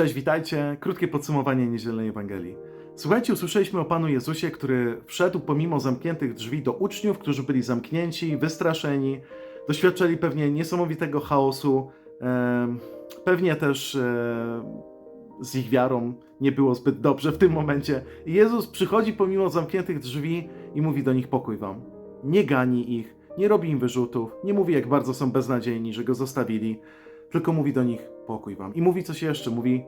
Cześć, witajcie. Krótkie podsumowanie niedzielnej Ewangelii. Słuchajcie, usłyszeliśmy o Panu Jezusie, który wszedł pomimo zamkniętych drzwi do uczniów, którzy byli zamknięci, wystraszeni, doświadczali pewnie niesamowitego chaosu, pewnie też e, z ich wiarą nie było zbyt dobrze w tym momencie. I Jezus przychodzi pomimo zamkniętych drzwi i mówi do nich pokój wam. Nie gani ich, nie robi im wyrzutów, nie mówi jak bardzo są beznadziejni, że go zostawili, tylko mówi do nich pokój wam. I mówi coś jeszcze, mówi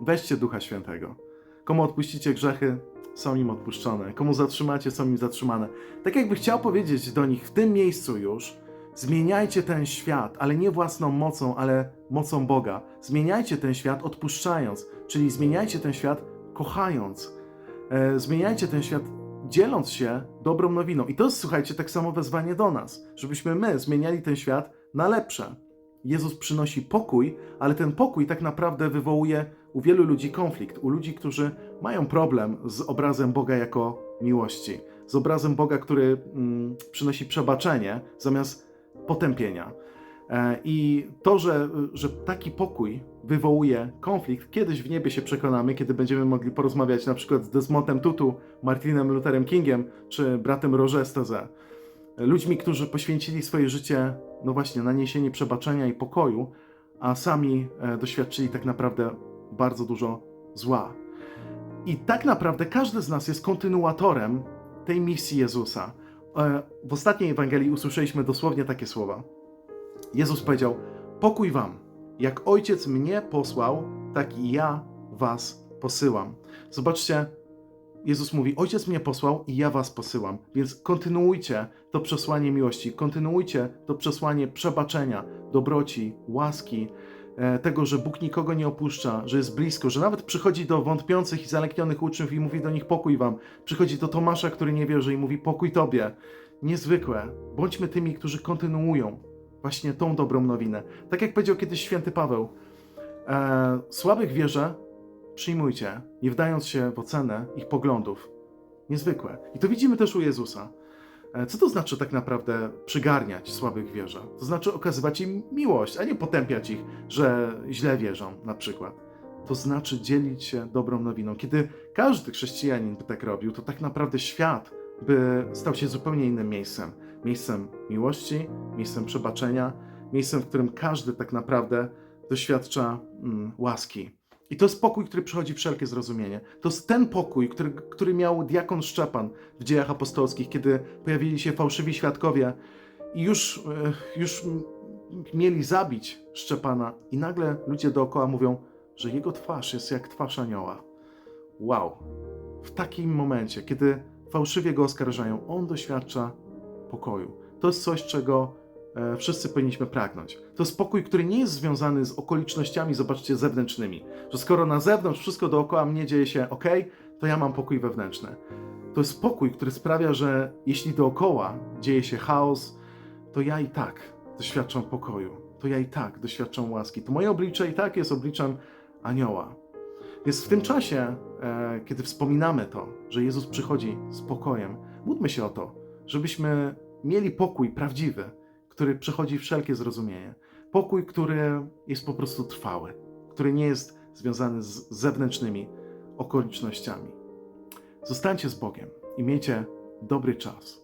weźcie Ducha Świętego. Komu odpuścicie grzechy, są im odpuszczone. Komu zatrzymacie, są im zatrzymane. Tak jakby chciał powiedzieć do nich w tym miejscu już, zmieniajcie ten świat, ale nie własną mocą, ale mocą Boga. Zmieniajcie ten świat odpuszczając, czyli zmieniajcie ten świat kochając. E, zmieniajcie ten świat dzieląc się dobrą nowiną. I to jest, słuchajcie, tak samo wezwanie do nas, żebyśmy my zmieniali ten świat na lepsze. Jezus przynosi pokój, ale ten pokój tak naprawdę wywołuje u wielu ludzi konflikt, u ludzi, którzy mają problem z obrazem Boga jako miłości, z obrazem Boga, który mm, przynosi przebaczenie zamiast potępienia. E, I to, że, że taki pokój wywołuje konflikt, kiedyś w niebie się przekonamy, kiedy będziemy mogli porozmawiać na przykład z Desmondem Tutu, Martinem Lutherem Kingiem czy bratem Roger Steze. Ludźmi, którzy poświęcili swoje życie, no właśnie, na niesienie przebaczenia i pokoju, a sami e, doświadczyli tak naprawdę bardzo dużo zła. I tak naprawdę każdy z nas jest kontynuatorem tej misji Jezusa. E, W ostatniej Ewangelii usłyszeliśmy dosłownie takie słowa. Jezus powiedział: Pokój wam. Jak ojciec mnie posłał, tak i ja was posyłam. Zobaczcie, Jezus mówi: Ojciec mnie posłał i ja was posyłam. Więc kontynuujcie to przesłanie miłości, kontynuujcie to przesłanie przebaczenia, dobroci, łaski, e, tego, że Bóg nikogo nie opuszcza, że jest blisko, że nawet przychodzi do wątpiących i zaleknionych uczniów i mówi do nich: Pokój wam. Przychodzi do Tomasza, który nie wierzy i mówi: Pokój tobie. Niezwykłe. Bądźmy tymi, którzy kontynuują właśnie tą dobrą nowinę. Tak jak powiedział kiedyś święty Paweł, e, słabych wierzę przyjmujcie, nie wdając się w ocenę ich poglądów. Niezwykłe. I to widzimy też u Jezusa. E, Co to znaczy tak naprawdę przygarniać słabych wierzę? To znaczy okazywać im miłość, a nie potępiać ich, że źle wierzą na przykład. To znaczy dzielić się dobrą nowiną. Kiedy każdy chrześcijanin by tak robił, to tak naprawdę świat by stał się zupełnie innym miejscem. Miejscem miłości, miejscem przebaczenia, miejscem, w którym każdy tak naprawdę doświadcza mm, łaski. I to jest pokój, który przychodzi wszelkie zrozumienie. To jest ten pokój, który, który miał diakon Szczepan w dziejach apostolskich, kiedy pojawili się fałszywi świadkowie i już, e, już mieli zabić Szczepana, i nagle ludzie dookoła mówią, że jego twarz jest jak twarz anioła. Wow! W takim momencie, kiedy fałszywie go oskarżają, on doświadcza pokoju. To jest coś, czego wszyscy powinniśmy pragnąć. To jest pokój, który nie jest związany z okolicznościami, zobaczcie, zewnętrznymi. Że skoro na zewnątrz wszystko dookoła mnie dzieje się ok, to ja mam pokój wewnętrzny. To jest pokój, który sprawia, że jeśli dookoła dzieje się chaos, to ja i tak doświadczam pokoju. To ja i tak doświadczam łaski. To moje oblicze i tak jest obliczem anioła. Więc w tym czasie, e, kiedy wspominamy to, że Jezus przychodzi z pokojem, módlmy się o to, żebyśmy mieli pokój prawdziwy, który przechodzi wszelkie zrozumienie. Pokój, który jest po prostu trwały, który nie jest związany z zewnętrznymi okolicznościami. Zostańcie z Bogiem i miejcie dobry czas.